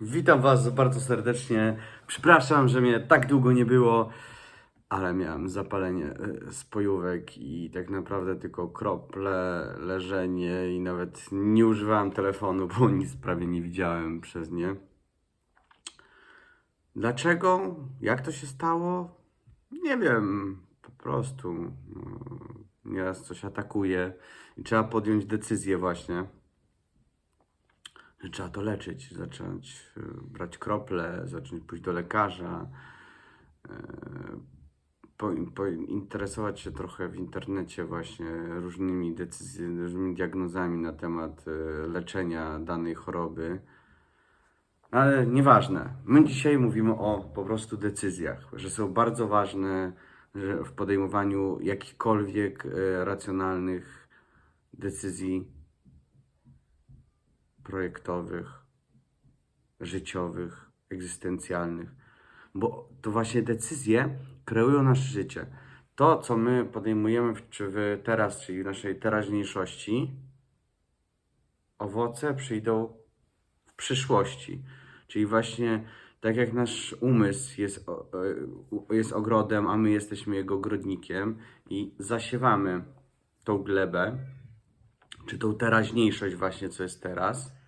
Witam Was bardzo serdecznie. Przepraszam, że mnie tak długo nie było, ale miałem zapalenie e, spojówek i tak naprawdę tylko krople, leżenie i nawet nie używałem telefonu, bo nic prawie nie widziałem przez nie. Dlaczego? Jak to się stało? Nie wiem. Po prostu no, nieraz coś atakuje i trzeba podjąć decyzję właśnie trzeba to leczyć, zacząć y, brać krople, zacząć pójść do lekarza, po, pointeresować się trochę w internecie właśnie różnymi decyzjami, różnymi diagnozami na temat y, leczenia danej choroby. Ale nieważne. My dzisiaj mówimy o po prostu decyzjach, że są bardzo ważne w podejmowaniu jakichkolwiek racjonalnych decyzji projektowych, życiowych, egzystencjalnych, bo to właśnie decyzje kreują nasze życie. To, co my podejmujemy w, czy w teraz, czyli w naszej teraźniejszości, owoce przyjdą w przyszłości. Czyli właśnie tak jak nasz umysł jest, e, jest ogrodem, a my jesteśmy jego ogrodnikiem i zasiewamy tą glebę, czy tą teraźniejszość właśnie, co jest teraz,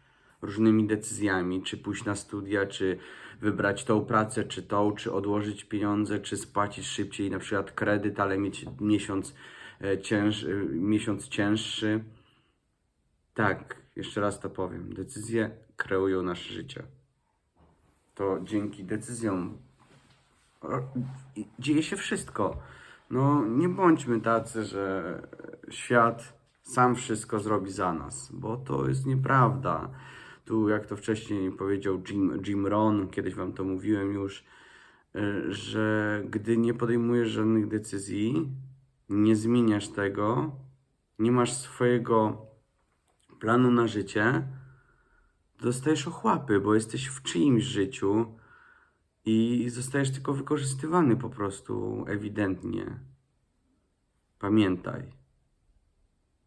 różnymi decyzjami, czy pójść na studia, czy wybrać tą pracę, czy tą, czy odłożyć pieniądze, czy spłacić szybciej na przykład kredyt, ale mieć miesiąc, e, cięż, e, miesiąc cięższy. Tak, jeszcze raz to powiem. Decyzje kreują nasze życie. To dzięki decyzjom dzieje się wszystko. No, nie bądźmy tacy, że świat sam wszystko zrobi za nas, bo to jest nieprawda. Tu, jak to wcześniej powiedział Jim, Jim Rohn, kiedyś Wam to mówiłem już, y, że gdy nie podejmujesz żadnych decyzji, nie zmieniasz tego, nie masz swojego planu na życie, dostajesz ochłapy, bo jesteś w czyimś życiu i zostajesz tylko wykorzystywany po prostu ewidentnie. Pamiętaj,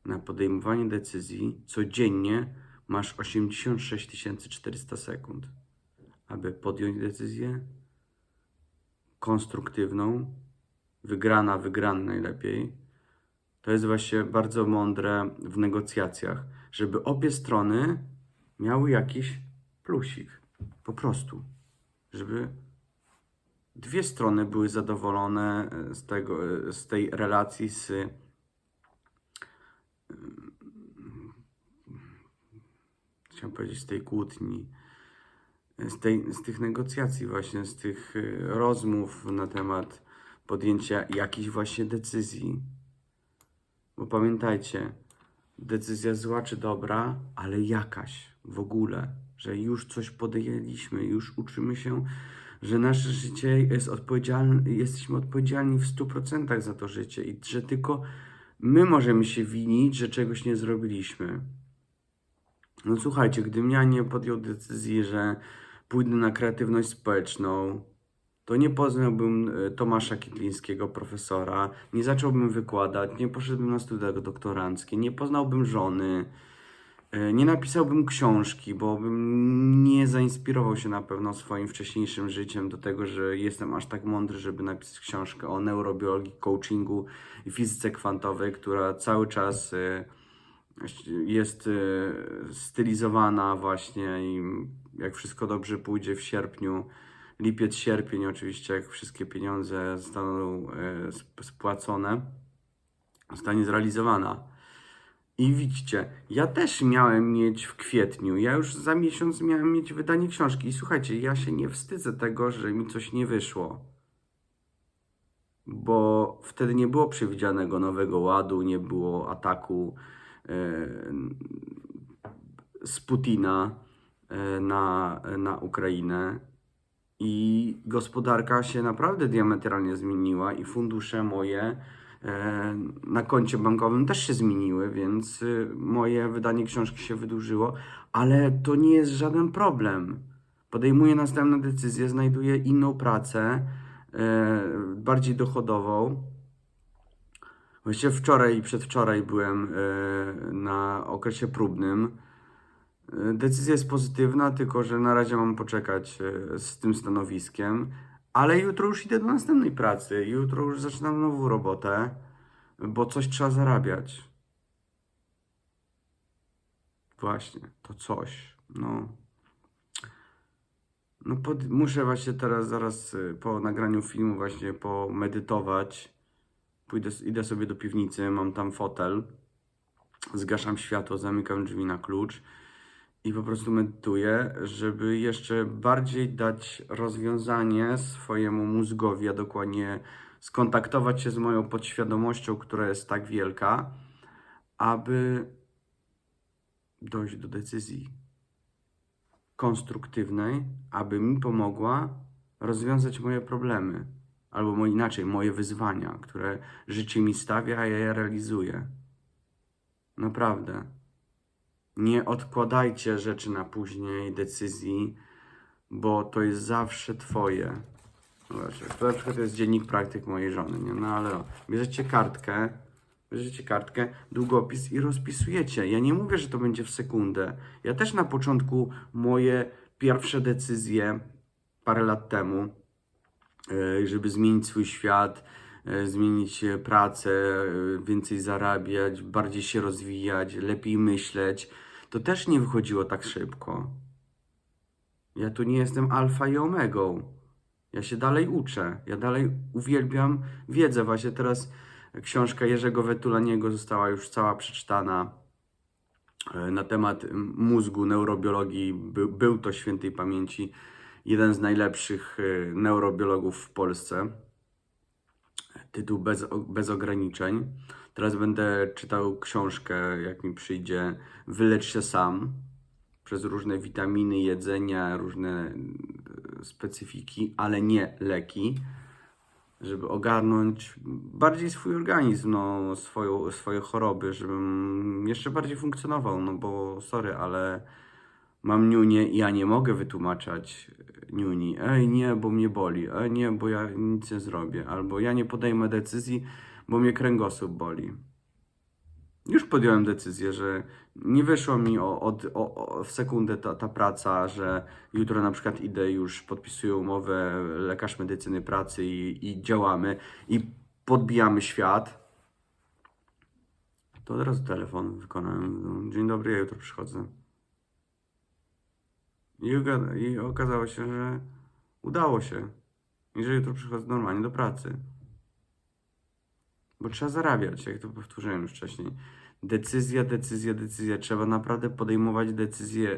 na podejmowanie decyzji codziennie masz 86 400 sekund, aby podjąć decyzję konstruktywną, wygrana, wygrana najlepiej. To jest właśnie bardzo mądre w negocjacjach, żeby obie strony miały jakiś plusik. Po prostu. Żeby dwie strony były zadowolone z, tego, z tej relacji, z, chciałem powiedzieć, z tej kłótni, z, tej, z tych negocjacji, właśnie z tych y, rozmów na temat podjęcia jakichś właśnie decyzji. Bo pamiętajcie, decyzja zła czy dobra, ale jakaś w ogóle, że już coś podjęliśmy, już uczymy się, że nasze życie jest odpowiedzialne, jesteśmy odpowiedzialni w 100% za to życie i że tylko my możemy się winić, że czegoś nie zrobiliśmy. No słuchajcie, gdybym ja nie podjął decyzji, że pójdę na kreatywność społeczną, to nie poznałbym e, Tomasza Kitlińskiego, profesora, nie zacząłbym wykładać, nie poszedłbym na studia doktoranckie, nie poznałbym żony, e, nie napisałbym książki, bo bym nie zainspirował się na pewno swoim wcześniejszym życiem do tego, że jestem aż tak mądry, żeby napisać książkę o neurobiologii, coachingu i fizyce kwantowej, która cały czas e, jest e, stylizowana właśnie i jak wszystko dobrze pójdzie w sierpniu, lipiec, sierpień oczywiście, jak wszystkie pieniądze zostaną sp- spłacone, zostanie zrealizowana. I widzicie, ja też miałem mieć w kwietniu, ja już za miesiąc miałem mieć wydanie książki. I słuchajcie, ja się nie wstydzę tego, że mi coś nie wyszło. Bo wtedy nie było przewidzianego nowego ładu, nie było ataku z Putina e, na, na Ukrainę. I gospodarka się naprawdę diametralnie zmieniła, i fundusze moje e, na koncie bankowym też się zmieniły, więc moje wydanie książki się wydłużyło, ale to nie jest żaden problem. Podejmuję następne decyzje, znajduję inną pracę, e, bardziej dochodową. Właściwie wczoraj i przedwczoraj byłem e, na okresie próbnym E, Decyzja jest pozytywna, tylko że na razie mam poczekać e, z tym stanowiskiem, ale jutro już idę do następnej pracy. Jutro już zaczynam nową robotę, bo coś trzeba zarabiać. Właśnie, to coś. No. No pod, muszę właśnie teraz, zaraz po nagraniu filmu właśnie pomedytować. Pójdę, idę sobie do piwnicy, mam tam fotel. Zgaszam światło, zamykam drzwi na klucz i po prostu medytuję, żeby jeszcze bardziej dać rozwiązanie swojemu mózgowi, a dokładnie skontaktować się z moją podświadomością, która jest tak wielka, aby dojść do decyzji konstruktywnej, aby mi pomogła rozwiązać moje problemy, albo inaczej, moje wyzwania, które życie mi stawia, a ja je realizuję. Naprawdę. Nie odkładajcie rzeczy na później, decyzji, bo to jest zawsze Twoje. Zobaczcie, to na przykład jest dziennik praktyk mojej żony, nie? No ale bierzecie kartkę, bierzecie kartkę, długopis i rozpisujecie. Ja nie mówię, że to będzie w sekundę. Ja też na początku moje pierwsze decyzje parę lat temu, żeby zmienić swój świat, e, zmienić e, pracę, e, więcej zarabiać, bardziej się rozwijać, lepiej myśleć, to też nie wychodziło tak szybko. Ja tu nie jestem alfa i omegą. Ja się dalej uczę. Ja dalej uwielbiam wiedzę. Właśnie teraz książka Jerzego Wetulaniego została już cała przeczytana e, na temat mózgu, neurobiologii. Był, był to świętej pamięci jeden z najlepszych e, neurobiologów w Polsce. Tytuł bez, bez ograniczeń. Teraz będę czytał książkę, jak mi przyjdzie, Wylecz się sam. Przez różne witaminy, jedzenia, różne e, specyfiki, ale nie leki, żeby ogarnąć bardziej swój organizm, no, swoją, swoje choroby, żebym jeszcze bardziej funkcjonował, no bo sorry, ale mam niunię i ja nie mogę wytłumaczać niuni, ej nie, bo mnie boli, ej nie, bo ja nic nie zrobię, albo ja nie podejmę decyzji, bo mnie kręgosłup boli. Już podjąłem decyzję, że nie wyszło mi o, od, o, o, w sekundę ta, ta praca, że jutro na przykład idę już, podpisuję umowę, lekarz medycyny pracy i, i działamy i podbijamy świat. To od razu telefon wykonałem. Dzień dobry, ja jutro przychodzę. I, I okazało się, że udało się. I że jutro przychodzę normalnie do pracy. Bo trzeba zarabiać, jak to powtórzyłem już wcześniej. Decyzja, decyzja, decyzja. Trzeba naprawdę podejmować decyzje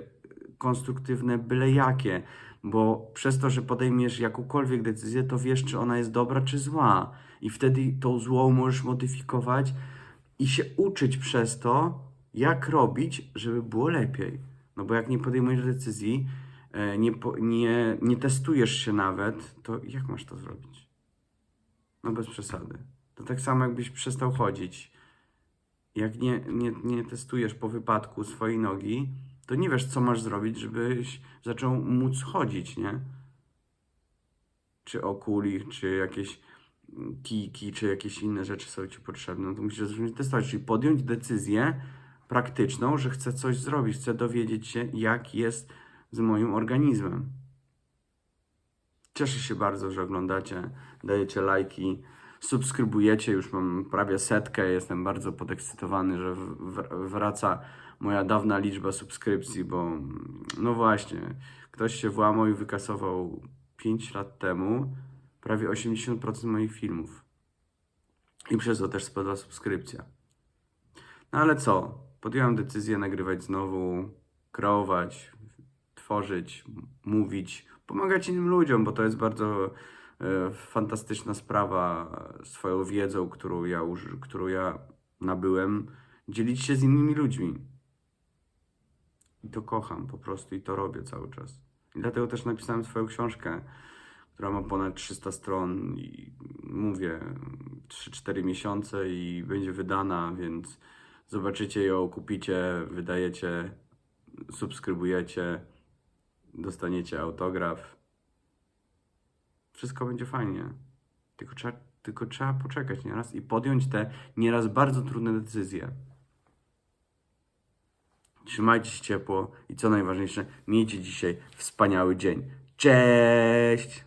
konstruktywne, byle jakie. Bo przez to, że podejmiesz jakąkolwiek decyzję, to wiesz, czy ona jest dobra, czy zła. I wtedy tą złą możesz modyfikować i się uczyć przez to, jak robić, żeby było lepiej. No bo jak nie podejmujesz decyzji, e, nie, nie, nie testujesz się nawet, to jak masz to zrobić? No bez przesady. To tak samo jakbyś przestał chodzić. Jak nie, nie, nie testujesz po wypadku swojej nogi, to nie wiesz, co masz zrobić, żebyś zaczął móc chodzić, nie? Czy okulik, czy jakieś kijki, czy jakieś inne rzeczy są ci potrzebne. No to musisz testować, czyli podjąć decyzję praktyczną, że chcę coś zrobić, chcę dowiedzieć się, jak jest z moim organizmem. Cieszę się bardzo, że oglądacie, dajecie lajki, subskrybujecie. Już mam prawie setkę. Jestem bardzo podekscytowany, że wraca moja dawna liczba subskrypcji, bo no właśnie, ktoś się włamał i wykasował 5 lat temu prawie 80% moich filmów. I przez to też spadła subskrypcja. No ale co? Podjąłem decyzję nagrywać znowu, kreować, tworzyć, mówić, pomagać innym ludziom, bo to jest bardzo e, fantastyczna sprawa swoją wiedzą, którą ja, którą ja nabyłem, dzielić się z innymi ludźmi. I to kocham po prostu i to robię cały czas. I dlatego też napisałem swoją książkę, która ma ponad 300 stron i mówię 3-4 miesiące i będzie wydana, więc zobaczycie ją, kupicie, wydajecie, subskrybujecie, dostaniecie autograf. Wszystko będzie fajnie. Tylko trzeba, tylko trzeba poczekać nieraz i podjąć te nieraz bardzo trudne decyzje. trzymajcie się ciepło i co najważniejsze, miejcie dzisiaj wspaniały dzień. Cześć!